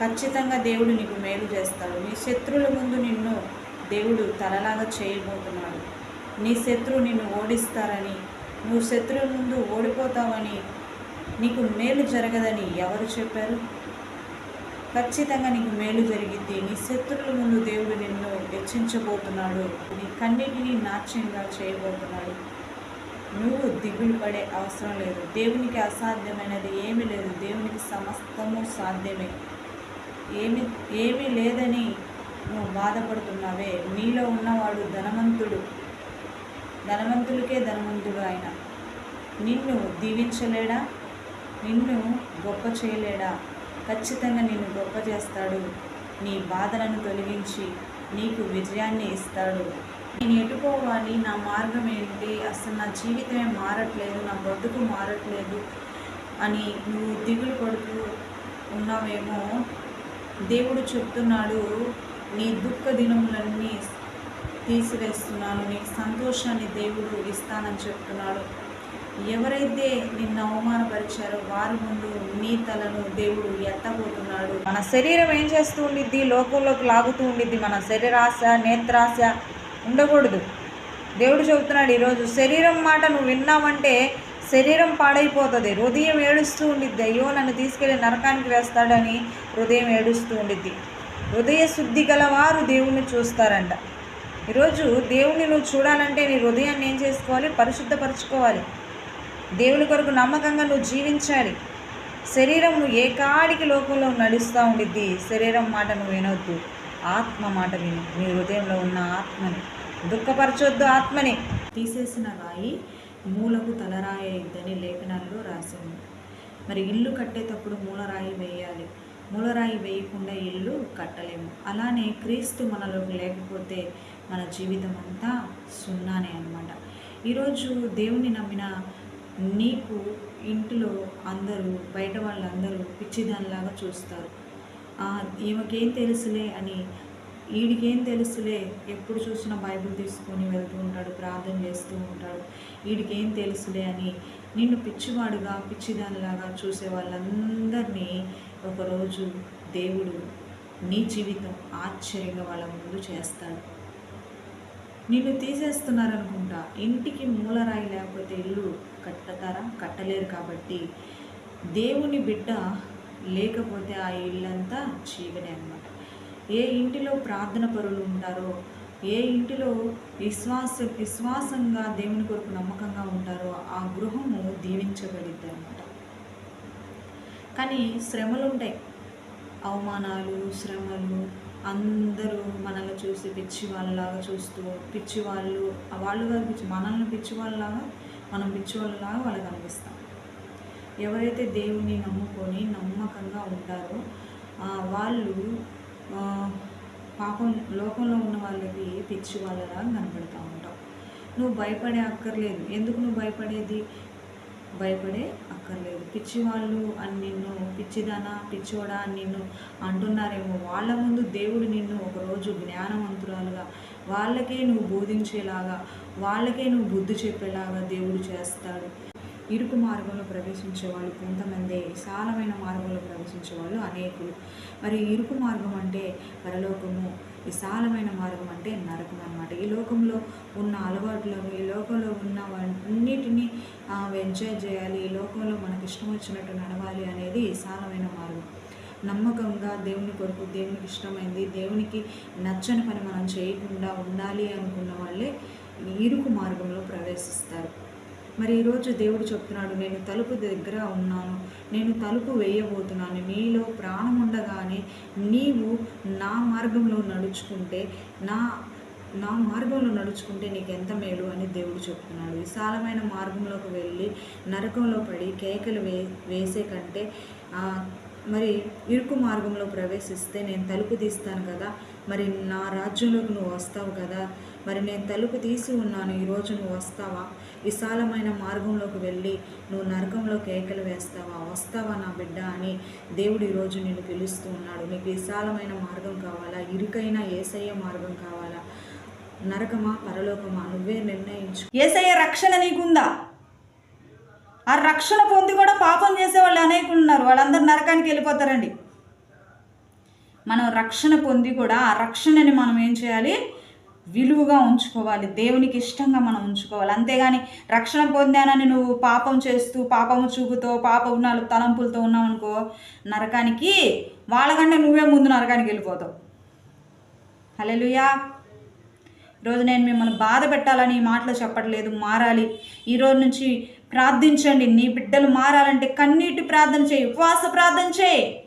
ఖచ్చితంగా దేవుడు నీకు మేలు చేస్తాడు. నీ శత్రువుల ముందు నిన్ను దేవుడు తలలాగా చేయబోతున్నాడు. నీ శత్రువు నిన్ను ఓడిస్తారని నువ్వు శత్రువుల ముందు ఓడిపోతావని నీకు మేలు జరగదని ఎవరు చెప్పారు? ఖచ్చితంగా నీకు మేలు జరిగింది నీ శత్రువుల ముందు దేవుడు నిన్ను హెచ్చించబోతున్నాడు. నీ కన్నిటిని నాట్యంగా చేయబోతున్నాడు. నువ్వు దిగులు పడే అవసరం లేదు. దేవునికి అసాధ్యమైనది ఏమీ లేదు. దేవునికి సమస్తము సాధ్యమే. ఏమి ఏమీ లేదని నువ్వు బాధపడుతున్నావే. నీలో ఉన్నవాడు ధనవంతుడు ధనవంతులకే ధనవంతుడు ఆయన. నిన్ను దీవించలేడా? నిన్ను గొప్ప చేయలేడా? ఖచ్చితంగా నిన్ను గొప్ప చేస్తాడు. నీ బాధలను తొలగించి నీకు విజయాన్ని ఇస్తాడు. నేను ఎటుకోవాలి? నా మార్గం ఏంటి? అసలు నా జీవితమే మారట్లేదు నా బ్రతుకు మారట్లేదు అని నువ్వు దిగులు పడుతూ ఉన్నావేమో దేవుడు చెప్తున్నాడు నీ దుఃఖ దినములన్నీ తీసివేస్తున్నాను నీ సంతోషాన్ని దేవుడు ఇస్తానని చెప్తున్నాడు. ఎవరైతే నిన్ను అవమానపరిచారో వారి ముందు నీ తలను దేవుడు ఎత్తబోతున్నాడు. మన శరీరం ఏం చేస్తూ ఉండిద్ది? లోకంలోకి లాగుతూ ఉండిద్ది. మన శరీరాశ నేత్రాశ ఉండకూడదు. దేవుడు చెబుతున్నాడు ఈరోజు శరీరం మాట నువ్వు విన్నావంటే శరీరం పాడైపోతుంది. హృదయం ఏడుస్తూ ఉండిద్ది. అయ్యో నన్ను తీసుకెళ్ళి నరకానికి వేస్తాడని హృదయం ఏడుస్తూ ఉండిద్ది. హృదయ శుద్ధి గలవారు దేవుణ్ణి చూస్తారంట. ఈరోజు దేవుణ్ణి నువ్వు చూడాలంటే నీ హృదయాన్ని ఏం చేసుకోవాలి? పరిశుద్ధపరచుకోవాలి. దేవుని కొరకు నమ్మకంగా నువ్వు జీవించాలి. శరీరం నువ్వు ఏ కాడికి లోకంలో నడుస్తూ ఉండిద్ది. శరీరం మాట నువ్వు వినొద్దు. ఆత్మ మాట విను. నీ హృదయంలో ఉన్న ఆత్మని. దుఃఖపరచొద్దు ఆత్మని. తీసేసిన రాయి మూలకు తలరాయి ఇద్దని లేఖనాల్లో రాసి ఉంది మరి ఇల్లు కట్టేటప్పుడు మూలరాయి వేయాలి. మూలరాయి వేయకుండా ఇల్లు కట్టలేము. అలానే క్రీస్తు మనలోకి లేకపోతే మన జీవితం అంతా సున్నానే అనమాట ఈరోజు దేవుని నమ్మిన నీకు ఇంటిలో అందరూ బయట వాళ్ళందరూ పిచ్చిదానిలాగా చూస్తారు. ఈమెకేం తెలుసులే అని వీడికేం తెలుసులే? ఎప్పుడు చూసినా బైబిల్ తీసుకొని వెళ్తూ ఉంటాడు ప్రార్థన చేస్తూ ఉంటాడు. వీడికేం తెలుసులే అని నిన్ను పిచ్చివాడుగా పిచ్చిదానిలాగా చూసే వాళ్ళందరినీ ఒకరోజు దేవుడు నీ జీవితం ఆశ్చర్యంగా వాళ్ళ ముందు చేస్తాడు. నిన్ను తీసేస్తున్నారనుకుంటా. ఇంటికి మూలరాయి లేకపోతే ఇల్లు కట్టతారా? కట్టలేరు కాబట్టి దేవుని బిడ్డ లేకపోతే ఆ ఇల్లంతా చీకటే అన్నమాట. ఏ ఇంటిలో ప్రార్థన పరులు ఉంటారో ఏ ఇంటిలో విశ్వాస విశ్వాసంగా దేవుని కొరకు నమ్మకంగా ఉంటారో ఆ గృహము దీవించబడిద్ది అనమాట కానీ శ్రమలు ఉంటాయి అవమానాలు శ్రమలు అందరూ మనల్ని చూసి పిచ్చి వాళ్ళలాగా చూస్తూ పిచ్చి వాళ్ళు వాళ్ళు కాదు పిచ్చి మనల్ని పిచ్చి వాళ్ళలాగా మనం పిచ్చి వాళ్ళలాగా వాళ్ళకి అనిపిస్తాం. ఎవరైతే దేవుని నమ్ముకొని నమ్మకంగా ఉంటారో వాళ్ళు పాపం లోకంలో ఉన్న వాళ్ళకి పిచ్చి వాళ్ళలా కనపడుతూ ఉంటాం నువ్వు భయపడే అక్కర్లేదు. ఎందుకు నువ్వు భయపడేది? భయపడే అక్కర్లేదు. పిచ్చివాళ్ళు అని నిన్ను పిచ్చిదానా పిచ్చోడా అని నిన్ను అంటున్నారేమో. వాళ్ళ ముందు దేవుడు నిన్ను ఒకరోజు జ్ఞానవంతురాలుగా వాళ్ళకే నువ్వు బోధించేలాగా వాళ్ళకే నువ్వు బుద్ధి చెప్పేలాగా దేవుడు చేస్తాడు. ఇరుకు మార్గంలో ప్రవేశించే వాళ్ళు కొంతమంది విశాలమైన మార్గంలో ప్రవేశించే వాళ్ళు అనేకులు. మరి ఇరుకు మార్గం అంటే పరలోకము విశాలమైన మార్గం అంటే నరకం అన్నమాట. ఈ లోకంలో ఉన్న అలవాట్లను ఈ లోకంలో ఉన్న అన్నిటినీ ఎంజాయ్ చేయాలి. ఈ లోకంలో మనకి ఇష్టం వచ్చినట్టు నడవాలి అనేది విశాలమైన మార్గం. నమ్మకంగా దేవుని కొరకు దేవునికి ఇష్టమైంది దేవునికి నచ్చని పని మనం చేయకుండా ఉండాలి అనుకున్న వాళ్ళే ఈ ఇరుకు మార్గంలో ప్రవేశిస్తారు. మరి ఈరోజు దేవుడు చెప్తున్నాడు నేను తలుపు దగ్గర ఉన్నాను నేను తలుపు వేయబోతున్నాను నీలో ప్రాణం ఉండగానే నీవు నా మార్గంలో నడుచుకుంటే నా నా మార్గంలో నడుచుకుంటే నీకు ఎంత మేలు? అని దేవుడు చెప్తున్నాడు. విశాలమైన మార్గంలోకి వెళ్ళి నరకంలో పడి కేకలు వే వేసే కంటే మరి ఇరుకు మార్గంలో ప్రవేశిస్తే నేను తలుపు తీస్తాను కదా మరి నా రాజ్యంలోకి నువ్వు వస్తావు కదా మరి నేను తలుపు తీసి ఉన్నాను ఈరోజు నువ్వు వస్తావా? విశాలమైన మార్గంలోకి వెళ్ళి నువ్వు నరకంలో కేకలు వేస్తావా? వస్తావా నా బిడ్డ అని దేవుడు ఈరోజు నిన్ను పిలుస్తూ ఉన్నాడు. నీకు విశాలమైన మార్గం కావాలా? ఇరుకైన ఏసయ్య మార్గం కావాలా? నరకమా? పరలోకమా? నువ్వే నిర్ణయించు. ఏసయ్య రక్షణ నీకుందా? ఆ రక్షణ పొంది కూడా పాపం చేసే వాళ్ళు అనేకులు ఉన్నారు. వాళ్ళందరూ నరకానికి వెళ్ళిపోతారండి. మనం రక్షణ పొంది కూడా ఆ రక్షణని మనం ఏం చేయాలి? విలువగా ఉంచుకోవాలి. దేవునికి ఇష్టంగా మనం ఉంచుకోవాలి. అంతేగాని రక్షణ పొందానని నువ్వు పాపం చేస్తూ పాపము చూపుతో పాపం నాలుగు తలంపులతో ఉన్నావు అనుకో నరకానికి వాళ్ళకంటే నువ్వే ముందు నరకానికి వెళ్ళిపోతావు. హలెలుయా ఈరోజు నేను మిమ్మల్ని బాధ పెట్టాలని ఈ మాటలు చెప్పట్లేదు. మారాలి. ఈరోజు నుంచి ప్రార్థించండి. నీ బిడ్డలు మారాలంటే కన్నీటి ప్రార్థన చేయి. ఉపవాస ప్రార్థన చేయి.